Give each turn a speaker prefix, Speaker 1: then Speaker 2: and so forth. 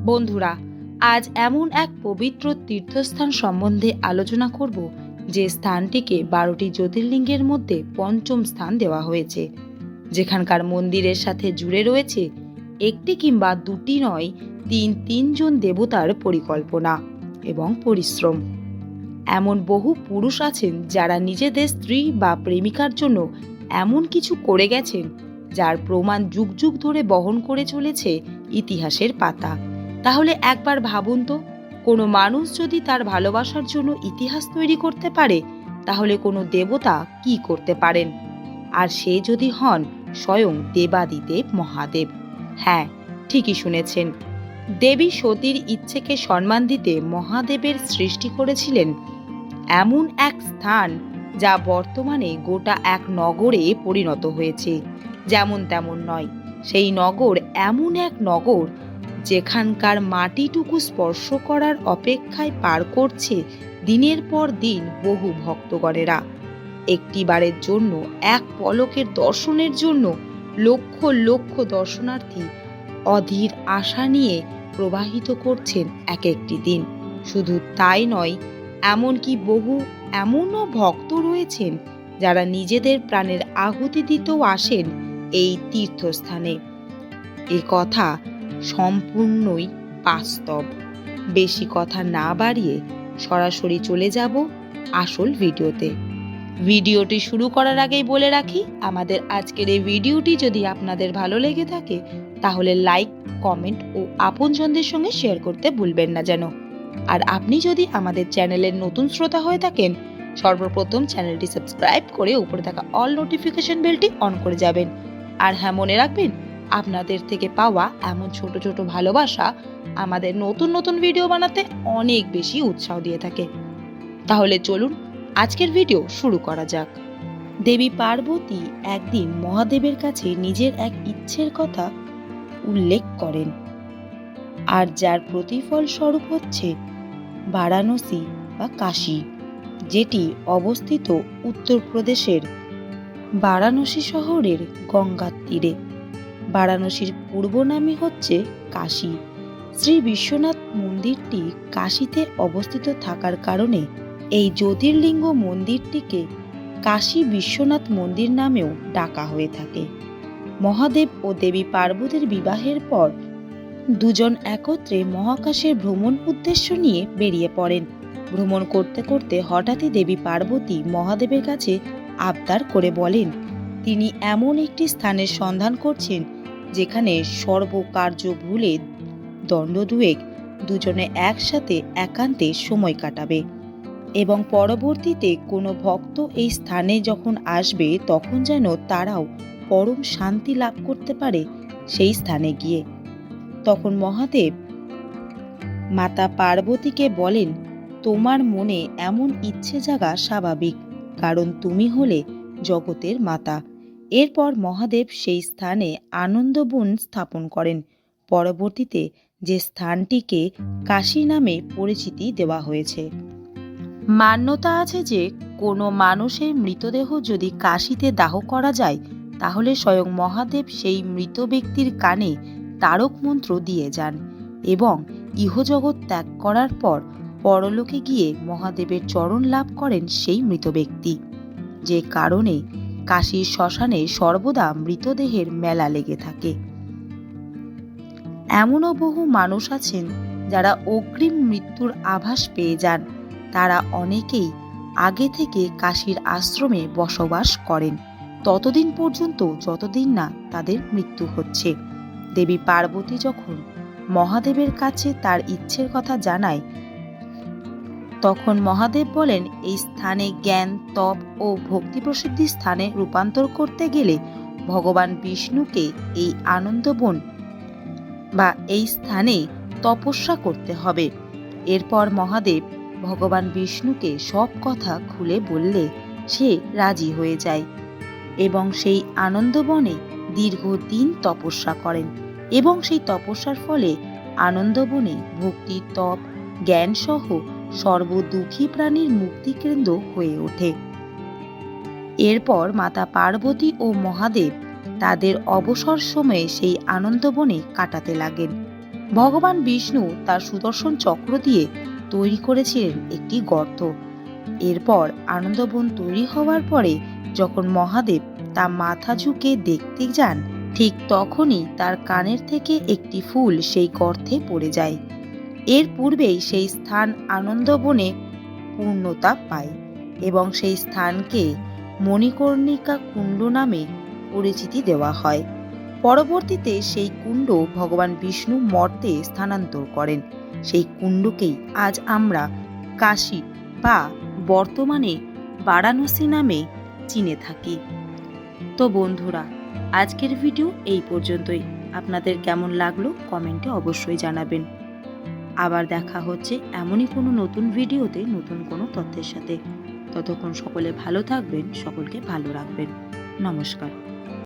Speaker 1: বন্ধুরা, আজ এমন এক পবিত্র তীর্থস্থান সম্বন্ধে আলোচনা করব যে স্থানটিকে বারোটি জ্যোতির্লিঙ্গের মধ্যে পঞ্চম স্থান দেওয়া হয়েছে। যেখানকার মন্দিরের সাথে জুড়ে রয়েছে একটি কিংবা দুটি নয়, তিন তিনজন দেবতার পরিকল্পনা এবং পরিশ্রম। এমন বহু পুরুষ আছেন যারা নিজেদের স্ত্রী বা প্রেমিকার জন্য এমন কিছু করে গেছেন, যার প্রমাণ যুগ যুগ ধরে বহন করে চলেছে ইতিহাসের পাতা। তাহলে একবার ভাবুন তো, কোনো মানুষ যদি তার ভালোবাসার জন্য ইতিহাস তৈরি করতে পারে, তাহলে কোনো দেবতা কি করতে পারেন? আর সে যদি হন, স্বয়ং দেবাদিদেব মহাদেব। হ্যাঁ ঠিকই শুনেছেন। দেবী সতীর ইচ্ছেকে সম্মান দিতে মহাদেবের সৃষ্টি করেছিলেন। এমন এক স্থান যা বর্তমানে গোটা এক নগরে পরিণত হয়েছে। যেমন তেমন নয়, সেই নগর এমন এক নগর যেখানকার মাটিটুকু স্পর্শ করার অপেক্ষায় পার করছে দিনের পর দিন বহু ভক্তগণেরা। একটিবারের জন্য, এক পলকের দর্শনের জন্য লক্ষ লক্ষ দর্শনার্থী অধীর আশা নিয়ে প্রবাহিত করছেন এক একটি দিন। শুধু তাই নয়, এমনকি বহু এমনও ভক্ত রয়েছেন যারা নিজেদের প্রাণের আহুতি দিতেও আসেন এই তীর্থস্থানে। এ কথা সম্পূর্ণই বাস্তব। বেশি কথা না বাড়িয়ে সরাসরি চলে যাব আসল ভিডিওতে। ভিডিওটি শুরু করার আগেই বলে রাখি, আমাদের আজকের এই ভিডিওটি যদি আপনাদের ভালো লেগে থাকে, তাহলে লাইক, কমেন্ট ও আপনজনদের সঙ্গে শেয়ার করতে ভুলবেন না যেন। আর আপনি যদি আমাদের চ্যানেলের নতুন শ্রোতা হয়ে থাকেন, সর্বপ্রথম চ্যানেলটি সাবস্ক্রাইব করে উপরে থাকা অল নোটিফিকেশন বেলটি অন করে যাবেন। আর হ্যাঁ মনে রাখবেন আপনাদের থেকে পাওয়া এমন ছোট ছোট ভালোবাসা আমাদের নতুন নতুন ভিডিও বানাতে অনেক বেশি উৎসাহ দিয়ে থাকে। তাহলে চলুন আজকের ভিডিও শুরু করা যাক। দেবী পার্বতী একদিন মহাদেবের কাছে নিজের এক ইচ্ছের কথা উল্লেখ করেন। আর যার প্রতিফল স্বরূপ হচ্ছে বারাণসী বা কাশী, যেটি অবস্থিত উত্তরপ্রদেশের বারাণসী শহরের গঙ্গার তীরে। বারাণসীর পূর্ব নামই হচ্ছে কাশী। শ্রী বিশ্বনাথ মন্দিরটি কাশীতে অবস্থিত থাকার কারণে এই জ্যোতির্লিঙ্গ মন্দিরটিকে কাশী বিশ্বনাথ মন্দির নামেও ডাকা হয়ে থাকে। মহাদেব ও দেবী পার্বতীর বিবাহের পর দুজন একত্রে মহাকাশের ভ্রমণ উদ্দেশ্য নিয়ে বেরিয়ে পড়েন। ভ্রমণ করতে করতে হঠাৎই দেবী পার্বতী মহাদেবের কাছে আবদার করে বলেন তিনি এমন একটি স্থানের সন্ধান করছেন, যেখানে সর্বকার্য ভুলে দণ্ড দুয়েক দুজনে একসাথে একান্তে সময় কাটাবে এবং পরবর্তীতে কোনো ভক্ত এই স্থানে যখন আসবে, তখন যেন তারাও পরম শান্তি লাভ করতে পারে সেই স্থানে গিয়ে। তখন মহাদেব মাতা পার্বতীকে বলেন, তোমার মনে এমন ইচ্ছে জাগা স্বাভাবিক, কারণ তুমি হলে জগতের মাতা। এরপর মহাদেব সেই স্থানে আনন্দবন স্থাপন করেন। পরবর্তীতে যে স্থানটিকে কাশী নামে পরিচিতি দেওয়া হয়েছে। মান্যতা আছে যে, কোনো মানুষের মৃতদেহ যদি কাশীতে দাহ করা যায়, তাহলে স্বয়ং মহাদেব সেই মৃত ব্যক্তির কানে তারক মন্ত্র দিয়ে যান এবং ইহজগৎ ত্যাগ করার পর পরলোকে গিয়ে মহাদেবের চরণ লাভ করেন সেই মৃত ব্যক্তি। যে কারণে কাশীর শ্মশানে সর্বদা মৃতদেহের মেলা লেগে থাকে। এমনও বহু মানুষ আছেন যারা অগ্রিম মৃত্যুর আভাস পেয়ে যান। তারা অনেকেই আগে থেকে কাশীর আশ্রমে বসবাস করেন। ততদিন পর্যন্ত যতদিন না তাদের মৃত্যু হচ্ছে। দেবী পার্বতী যখন মহাদেবের কাছে তার ইচ্ছের কথা জানায় তখন মহাদেব বলেন, এই স্থানে জ্ঞান, তপ ও ভক্তি প্রসিদ্ধি স্থানে রূপান্তর করতে গেলে ভগবান বিষ্ণুকে এই আনন্দবন বা এই স্থানে তপস্যা করতে হবে। এরপর মহাদেব ভগবান বিষ্ণুকে সব কথা খুলে বললে সে রাজি হয়ে যায় এবং সেই আনন্দবনে দীর্ঘদিন তপস্যা করেন এবং সেই তপস্যার ফলে আনন্দবনে ভক্তি, তপ, জ্ঞানসহ সর্বদুঃখী প্রাণীর মুক্তিকেন্দ্র হয়ে ওঠে। এরপর মাতা পার্বতী ও মহাদেব তাদের অবসর সময়ে সেই আনন্দবনে কাটাতে লাগেন। ভগবান বিষ্ণু তার সুদর্শন চক্র দিয়ে তৈরি করেছিলেন একটি গর্ত। এরপর আনন্দবন তৈরি হওয়ার পরে যখন মহাদেব তা মাথা ঝুঁকে দেখতে যান, ঠিক তখনই তার কানের থেকে একটি ফুল সেই গর্তে পড়ে যায়। এর পূর্বেই সেই স্থান আনন্দবনে পূর্ণতা পায় এবং সেই স্থানকে মণিকর্ণিকা কুণ্ড নামে পরিচিতি দেওয়া হয়। পরবর্তীতে সেই কুণ্ড ভগবান বিষ্ণু মর্তে স্থানান্তর করেন। সেই কুণ্ডকেই আজ আমরা কাশী বা বর্তমানে বারাণসী নামে চিনে থাকি। তো বন্ধুরা, আজকের ভিডিও এই পর্যন্তই। আপনাদের কেমন লাগল কমেন্টে অবশ্যই জানাবেন। আবার দেখা হচ্ছে এমনই কোনো নতুন ভিডিওতে নতুন কোনো তথ্যের সাথে। ততক্ষণ সকলে ভালো থাকবেন, সকলকে ভালো রাখবেন। নমস্কার।